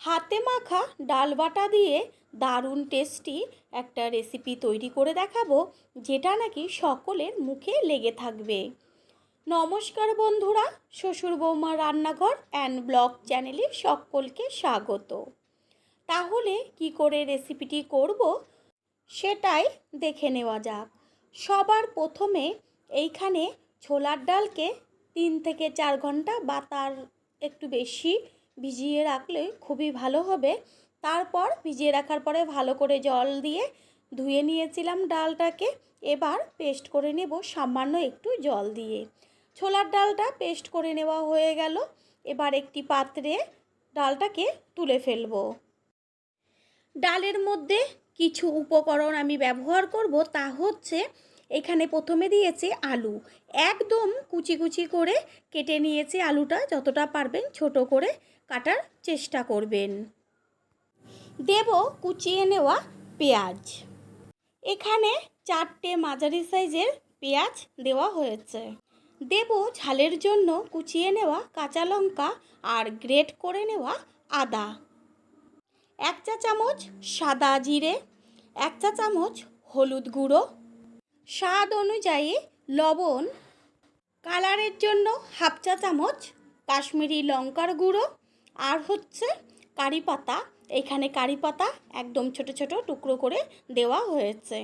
হাতে মাখা ডাল বাটা দিয়ে দারুণ টেস্টি একটা রেসিপি তৈরি করে দেখাবো, যেটা নাকি সকলের মুখে লেগে থাকবে। নমস্কার বন্ধুরা, শ্বশুর বৌমা রান্নাঘর অ্যান্ড ব্লগ চ্যানেলে সকলকে স্বাগত। তাহলে কি করে রেসিপিটি করব, সেটাই দেখে নেওয়া যাক। সবার প্রথমে এইখানে ছোলার ডালকে তিন থেকে চার ঘণ্টা বা তার একটু বেশি ভিজিয়ে রাখলে খুবই ভালো হবে। তারপর ভিজিয়ে রাখার পরে ভালো করে জল দিয়ে ধুয়ে নিয়েছিলাম ডালটাকে। এবার পেস্ট করে নেব সামান্য একটু জল দিয়ে। ছোলার ডালটা পেস্ট করে নেওয়া হয়ে গেল। এবার একটি পাত্রে ডালটাকে তুলে ফেলব। ডালের মধ্যে কিছু উপকরণ আমি ব্যবহার করব, তা হচ্ছে এখানে প্রথমে দিয়েছি আলু। একদম কুচি কুচি করে কেটে নিয়েছি আলুটা, যতটা পারবেন ছোট করে কাটার চেষ্টা করবেন। দেব কুচিয়ে নেওয়া পেঁয়াজ। এখানে চারটে মাঝারি সাইজের পেঁয়াজ দেওয়া হয়েছে। দেব ঝালের জন্য কুচিয়ে নেওয়া কাঁচা লঙ্কা আর গ্রেট করে নেওয়া আদা। এক চা চামচ সাদা জিরে, এক চা চামচ হলুদ গুঁড়ো। স্বাদ অনুযায়ী লবণ। কালারের জন্য হাফ চা চামচ কাশ্মীরি লঙ্কার গুঁড়ো। আর হচ্ছে কারি পাতা। এখানে কারি পাতা একদম ছোট ছোট টুকরো করে দেওয়া হয়েছে।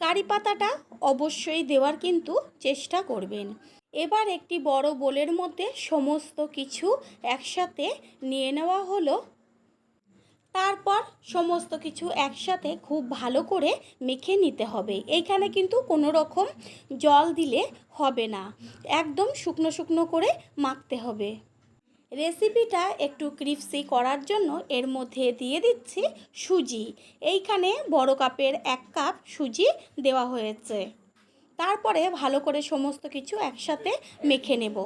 কারি পাতাটা অবশ্যই দেওয়ার কিন্তু চেষ্টা করবেন। এবার একটি বড় বোলের মধ্যে সমস্ত কিছু একসাথে নিয়ে নেওয়া হলো। তারপর সমস্ত কিছু একসাথে খুব ভালো করে মেখে নিতে হবে। এইখানে কিন্তু কোনো রকম জল দিলে হবে না। একদম শুকনো শুকনো করে মাখতে হবে। রেসিপিটা একটু ক্রিপসি করার জন্য এর মধ্যে দিয়ে দিচ্ছি সুজি। এইখানে বড় কাপের এক কাপ সুজি দেওয়া হয়েছে। তারপরে ভালো করে সমস্ত কিছু একসাথে মেখে নেব।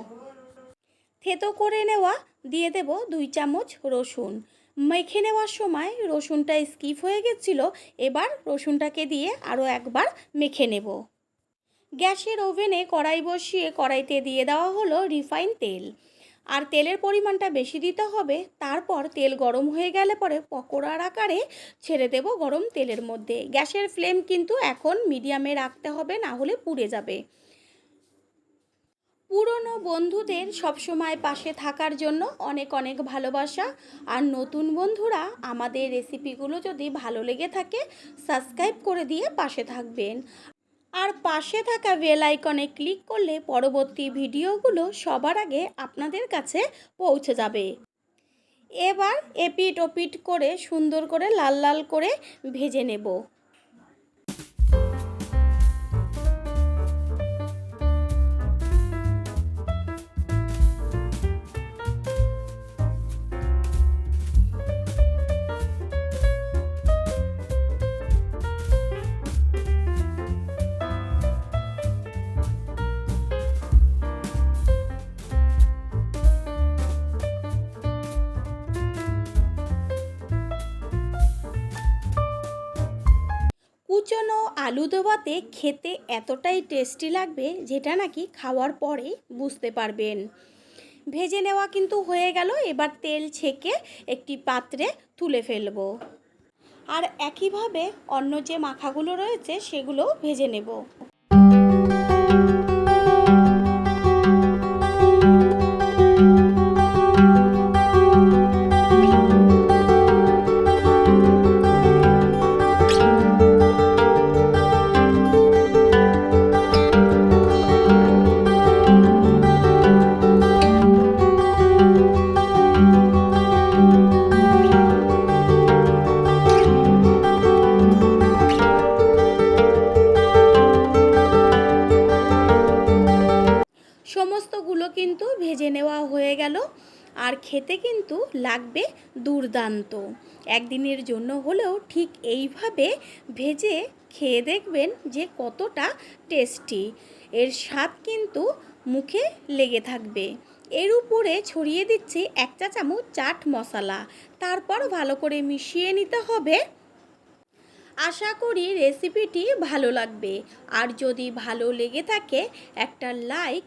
থেতো করে নেওয়া দিয়ে দেব দুই চামচ রসুন। মেখে নেওয়ার সময় রসুনটা স্কিপ হয়ে গেছিল, এবার রসুনটাকে দিয়ে আরও একবার মেখে নেব। গ্যাসের ওভেনে কড়াই বসিয়ে কড়াইতে দিয়ে দেওয়া হলো রিফাইন তেল। আর তেলের পরিমাণটা বেশি দিতে হবে, তারপর তেল গরম হয়ে গেলে পরে পকোড়ার আকারে ছেড়ে দেব গরম তেলের মধ্যে। গ্যাসের ফ্লেম কিন্তু এখন মিডিয়ামে রাখতে হবে, না হলে পুড়ে যাবে। পুরনো বন্ধুদের সবসময় পাশে থাকার জন্য অনেক অনেক ভালোবাসা। আর নতুন বন্ধুরা আমাদের রেসিপিগুলো যদি ভালো লেগে থাকে সাবস্ক্রাইব করে দিয়ে পাশে থাকবেন। আর পাশে থাকা বেল আইকনে ক্লিক করলে পরবর্তী ভিডিওগুলো সবার আগে আপনাদের কাছে পৌঁছে যাবে। এবার এপিট ওপিট করে সুন্দর করে লাল লাল করে ভেজে নেব। কুচনো আলু দোবাতে খেতে এতটাই টেস্টি লাগবে যেটা নাকি খাওয়ার পরে বুঝতে পারবেন। ভেজে নেওয়া কিন্তু হয়ে গেল, এবার তেল ছেঁকে একটি পাত্রে তুলে ফেলব। আর একইভাবে অন্য যে মাখাগুলো রয়েছে সেগুলো ভেজে নেব। সমস্তগুলো কিন্তু ভেজে নেওয়া হয়ে গেল। আর খেতে কিন্তু লাগবে দুর্দান্ত। একদিনের জন্য হলেও ঠিক এইভাবে ভেজে খেয়ে দেখবেন যে কতটা টেস্টি। এর স্বাদ কিন্তু মুখে লেগে থাকবে। এর উপরে ছড়িয়ে দিচ্ছি এক চা চামচ চাট মশলা। তারপর ভালো করে মিশিয়ে নিতে হবে। আশা করি রেসিপিটি ভালো লাগবে। আর যদি ভালো লেগে থাকে, একটা লাইক